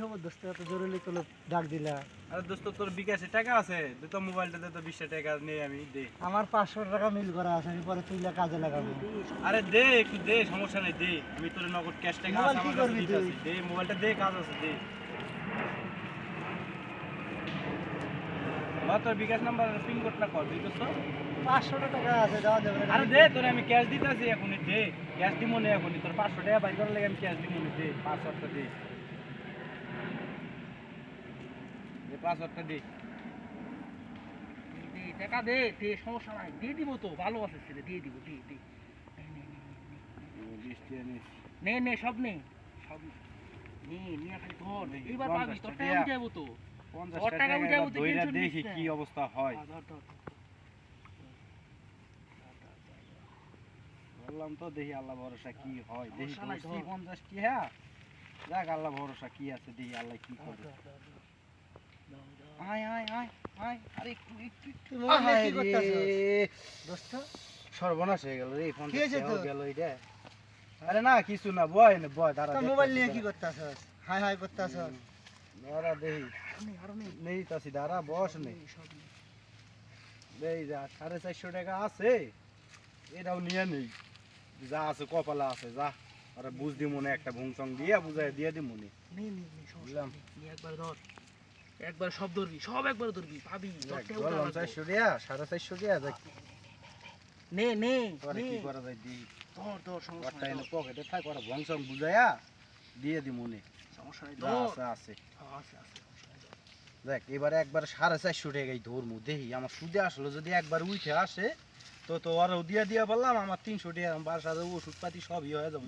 খবর দোস্ত এত জরুরি কোনো ডাক দিলা। আরে দোস্ত তোর বিকাশে টাকা আছে? দে তো মোবাইলটাতে তো বিশটা টাকা নেই আমি দে। আমার পাঁচশো টাকা মিল করা আছে আমি পরে তুইলা কাজে লাগাবো। আরে দে একটু দে সমস্যা নেই দে। আমি তোর নগদ ক্যাশ টাকা আছে আমার কাছে করবি দিতেছি। দে মোবাইলটা দে কাজ আছে দে। বা তোর বিকাশ নাম্বার পিন কোডটা কর তুই দোস্ত। পাঁচশো টাকা আছে যাওয়া যাবে আরে দে তোর আমি ক্যাশ দিতেছি এখনই দে। ক্যাশ দিব না এখনই তোর পাঁচশো টাকা বাইর করার লাগে আমি ক্যাশ দিব না দে। পাসওয়ার্ডটা দে। দে। টাকা দে দে সমস্যা নাই। দিয়ে দিব তো ভালো আছে ছেলে দিয়ে দিব দিয়ে দে। নে নে সব নে। সব নে। নিয়ে খালি ধর। পাবি তোর টাকা উঠে যাব তো। টাকা উঠে যাব, দইরা দেখি কি অবস্থা হয়। ধর ধর ধর। বললাম তো দেখি আল্লাহ ভরসা কি হয়। দেখি। পঞ্চাশ কি হ্যাঁ? দেখ আল্লাহ ভরসা কি আছে দেখি আল্লাহ কি করে। আয় আয় আয় আয়। আরে একটু একটু একটু। তুই মোবাইল নিয়ে কি আহারে, দোস্ত। সর্বনাশ হয়ে গেল রে ফোন কি হয়েছে তোর? গেল এটা আরে না কিছু না বয় না বয় দাঁড়া মোবাইল নিয়ে কি দাঁড়া। হাই হাই করতেছস। দাঁড়া দেখি। আরও নে, আরও নে। নেই। তাছি দাঁড়া বস নেই নে, সব নে। দেই যা সাড়ে চারশো টাকা আছে। এটাও নিয়ে নেই। যা আছে কপালা আছে যা। আরে বুঝ দি মনে একটা ভুংচং দিয়ে বুঝাই দিয়ে দি মনে বুঝলাম। একবার ধর। একবার সব ধরবি সব একবার ধরবি পাবি সাড়ে চারশো দেখ। নে নে পরে কি করা যায় দি ধর ধর সমস্যা নাই পকেটে থাক ওরা ভংসং বুঝাইয়া দিয়ে দি মনে সমস্যা নাই আছে আছে। আছে আছে সমস্যা নাই, ধর। দেখ এবারে একবার সাড়ে চারশো টাকাই ধরমু দেখি আমার সুদে আসলো যদি একবার উঠে আসে তো তো আরও দিয়া দিয়া বললাম আমার তিনশো টাকা বাসার ওষুধ পাতি সবই হয়ে যাব